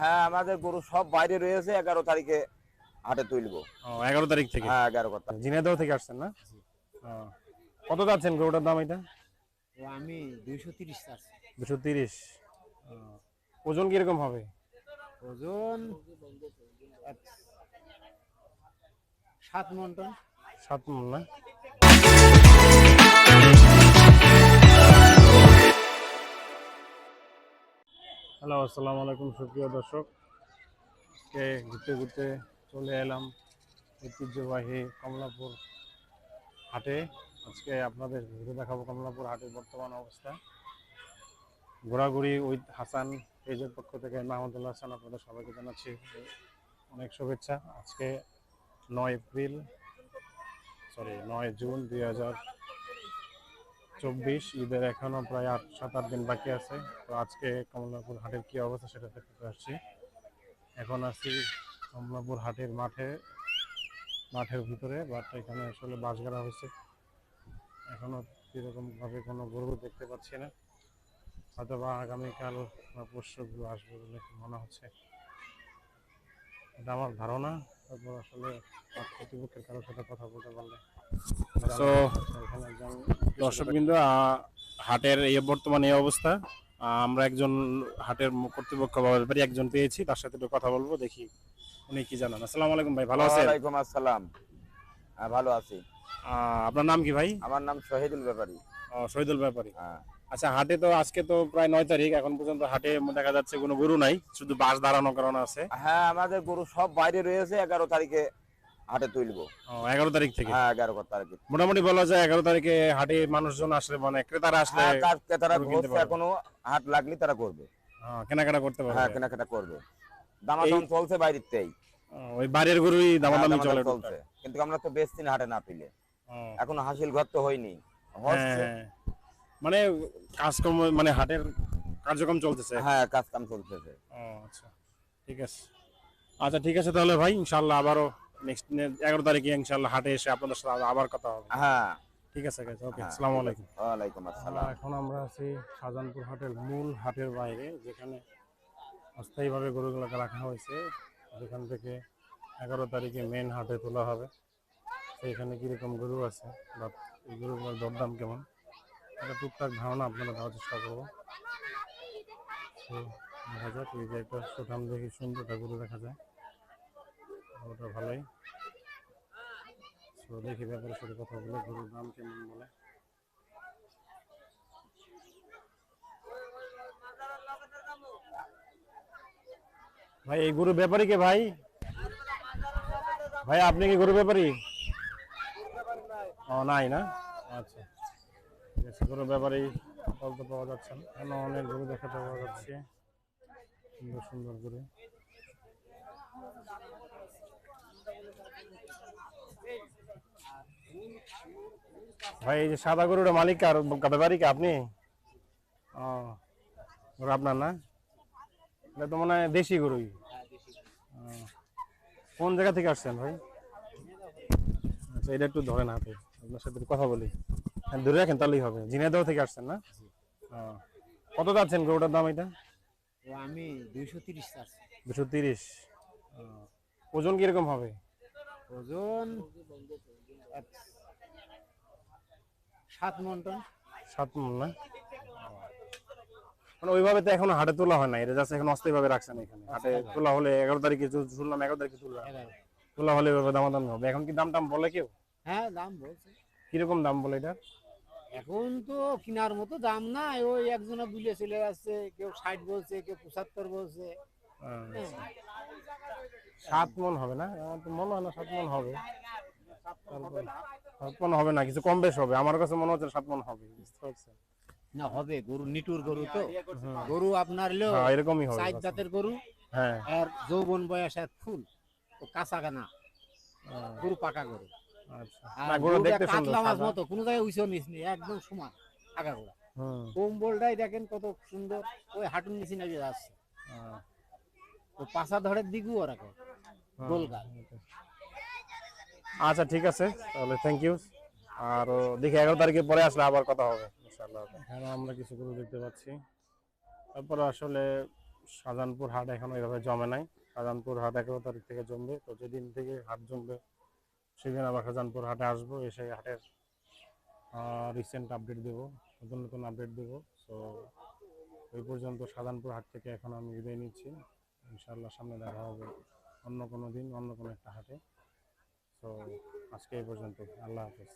হ্যাঁ আমাদের গরু সব বাইরে রয়েছে এগারো তারিখে হাটে তুলবো। এগারো তারিখ থেকে? হ্যাঁ এগারো কথা। ঝিনাইদহ থেকে আসছেন না? কত যাচ্ছেন গরুটার দাম এটা? আমি দুইশো তিরিশ চাচ্ছি দুশো তিরিশ। ওজন কীরকম হবে? ওজন সাত মন টন। সাত মন না? হ্যালো, আসসালামু আলাইকুম সুপ্রিয় দর্শক। আজকে ঘুরতে ঘুরতে চলে এলাম ঐতিহ্যবাহী কমলাপুর হাটে। আজকে আপনাদের ঘুরে দেখাবো কমলাপুর হাটের বর্তমান অবস্থা। ঘোরাঘুরি ওই হাসান পেজের পক্ষ থেকে মাহমুদুল্লাহ হাসান আপনাদের সবাইকে জানাচ্ছি অনেক শুভেচ্ছা। আজকে নয় এপ্রিল সরি নয় জুন দুই হাজার চব্বিশ, ঈদের এখনও প্রায় আট, সাত, আট দিন বাকি আছে। তো আজকে কমলাপুর হাটের কি অবস্থা সেটা দেখতে আসছি। এখন আছি কমলাপুর হাটের মাঠে, মাঠের ভিতরে। বাট এখানে আসলে বাস গাড়া হয়েছে। এখনও সেরকম কোনো গরু দেখতে পাচ্ছি না। হয়তো বা আগামীকাল বা পরশু গুলো আসবে বলে মনে হচ্ছে? এটা আমার ধারণা। তারপর আসলে কর্তৃপক্ষের কারোর সাথে কথা বলতে পারলে। একজন দর্শক বিন্দু হাটের এই বর্তমানে এই অবস্থা আমরা একজন হাটের কর্তৃপক্ষ বা ব্যাপারী একজন পেয়েছি তার সাথে একটু কথা বলব দেখি উনি কি জানান। আসসালামু আলাইকুম ভাই ভালো আছেন? ওয়ালাইকুম আসসালাম। হ্যাঁ ভালো আছি। আপনার নাম কি ভাই? আমার নাম শহীদুল ব্যাপারী। ও, শহীদুল ব্যাপারী। হ্যাঁ। আচ্ছা হাটে তো আজকে তো প্রায় নয় তারিখ এখন পর্যন্ত হাটে দেখা যাচ্ছে কোনো গরু নাই শুধু বাস দাঁড়ানো কারণ আছে। হ্যাঁ আমাদের গরু সব বাইরে রয়েছে এগারো তারিখে হাটে তুলবো। এগারো তারিখ থেকে? হ্যাঁ এগারো তারিখে। মোটামুটি বলা যায় এগারো তারিখে হাটে মানুষজন আসলে মানে ক্রেতারা আসলে হ্যাঁ ক্রেতারা পারবে। এখনও হাট লাগলে তারা করবে। কেনাকাটা করতে হ্যাঁ কেনাকাটা করবে। দামাদাম চলছে বাইরেতেই ও, ওই বাড়ির গরুই দামাদামি হ্যাঁ, চলে চলছে। কিন্তু আমরা তো বেচছি না হাটে না পেলে। এখনও হাসিল ঘর তো হয়নি। হ্যাঁ মানে কাজকর্ম মানে হাটের কার্যক্রম চলতেছে? হ্যাঁ কাজ কাম চলতেছে আচ্ছা। ঠিক আছে। আচ্ছা ঠিক আছে তাহলে ভাই ইনশাল্লাহ আবারও নেক্সট এগারো তারিখে ইনশাল্লাহ হাটে এসে আপনাদের সাথে আবার কথা হবে। হ্যাঁ। ঠিক আছে ওকে হ্যাঁ, আসসালামু আলাইকুম। ওয়ালাইকুম আসসালাম। এখন আমরা আছি শাহজাহানপুর হাটের মূল হাটের বাইরে যেখানে অস্থায়ীভাবে গরুগুলোকে রাখা হয়েছে। যেখান থেকে এগারো তারিখে মেন হাটে তোলা হবে। সেইখানে কীরকম গরু আছে বা এই গরুগুলোর দরদাম কেমন? একটা টুকটাক ধারণা আপনারা দেওয়ার চেষ্টা করব। তো দেখা যাক এই যে একটা সুঠাম দেখি সুন্দর একটা গরু দেখা যায়। ওটা ভালোই। তো দেখি ব্যাপারের সাথে কথা বলে, গরুর দাম কেমন বলে। ভাই, এই গরু ব্যাপারী কে ভাই? ভাই, আপনি কি গরু ব্যাপারী? ও, নাই না? আচ্ছা। ঠিক আছে গরু ব্যাপারী বলতে পাওয়া যাচ্ছে না। অনেক গরু দেখাতে পাওয়া যাচ্ছে। সুন্দর সুন্দর গরু। ভাই এই যে সাদা গরুটা মালিক আর ব্যাপারী কে আপনি? ও গরু আপনার না? এটা তো মনে হয় দেশি গরুই। কোন জায়গা থেকে আসছেন ভাই? আচ্ছা এটা একটু ধরেন হাতে আপনার সাথে কথা বলি। হ্যাঁ ধরে রাখেন তাহলেই হবে। ঝিনাইদহ থেকে আসছেন না। কত যাচ্ছেন গরুটার দাম এটা? আমি দুইশো তিরিশ দুশো তিরিশ। ওজন কীরকম হবে? ওজন সাত মন টন। সাত মন না? মানে ওইভাবে তো এখনও হাটে তোলা হয় না এটা জাস্ট এখন অস্থায়ী ভাবে রাখছেন এখানে। হাটে তোলা হলে এগারো তারিখে শুনলাম এগারো তারিখে এগারো। তোলা হলে এভাবে দামাদামি হবে। এখন কি দাম টাম বলে কেউ? হ্যাঁ দাম বলছে। কীরকম দাম বলে এটা? এখন তো কেনার মতো দাম না ওই একজনে বুলে চলে যাচ্ছে কেউ ষাট বলছে কেউ পঁচাত্তর বলছে। সাত মন হবে না? আমার তো মনে হয় না সাত মন হবে। সাত মন হবে না কিছু কম বেশ হবে। আমার কাছে মনে হচ্ছে সাত মন হবে বুঝতে পারছেন? না হবে। গরু নিটুর গরু তো। গরু আপনার লো হ্যাঁ এরকমই হবে জাতের গরু। হ্যাঁ। আর যৌবন বয়স আর ফুল ও কাঁচা গানা। গরু পাকা গরু। আচ্ছা। গরু দেখতে সুন্দর কাতলা মাছ মতো কোনো জায়গায় নিস নি একদম সমান আগা গোড়া কম্বলটাই দেখেন কত সুন্দর ওই হাঁটুর নিচে নাকি যাচ্ছে ও পাশা ধরের দিকেও ওরকম হুম, গোলগাল আচ্ছা ঠিক আছে। তাহলে থ্যাংক ইউ আর দেখি এগারো তারিখে পরে আসলে আবার কথা হবে। ইনশাআল্লাহ। এখানে আমরা কিছু গরু দেখতে পাচ্ছি। তারপরে আসলে শাহজাহানপুর হাট এখনও এভাবে জমে নাই। শাহজাহানপুর হাট এগারো তারিখ থেকে জমবে। তো যেদিন থেকে হাট জমবে সেদিন আবার শাহজাহানপুর হাটে আসব। এসে হাটের রিসেন্ট আপডেট দেবো। নতুন নতুন আপডেট দেবো। সো ওই পর্যন্ত শাহজাহানপুর হাট থেকে এখন আমি বিদায় নিচ্ছি। ইনশাআল্লাহ সামনে দেখা হবে অন্য কোনো দিন, অন্য কোনো একটা হাটে। তো আজকে এই পর্যন্ত আল্লাহ হাফেজ।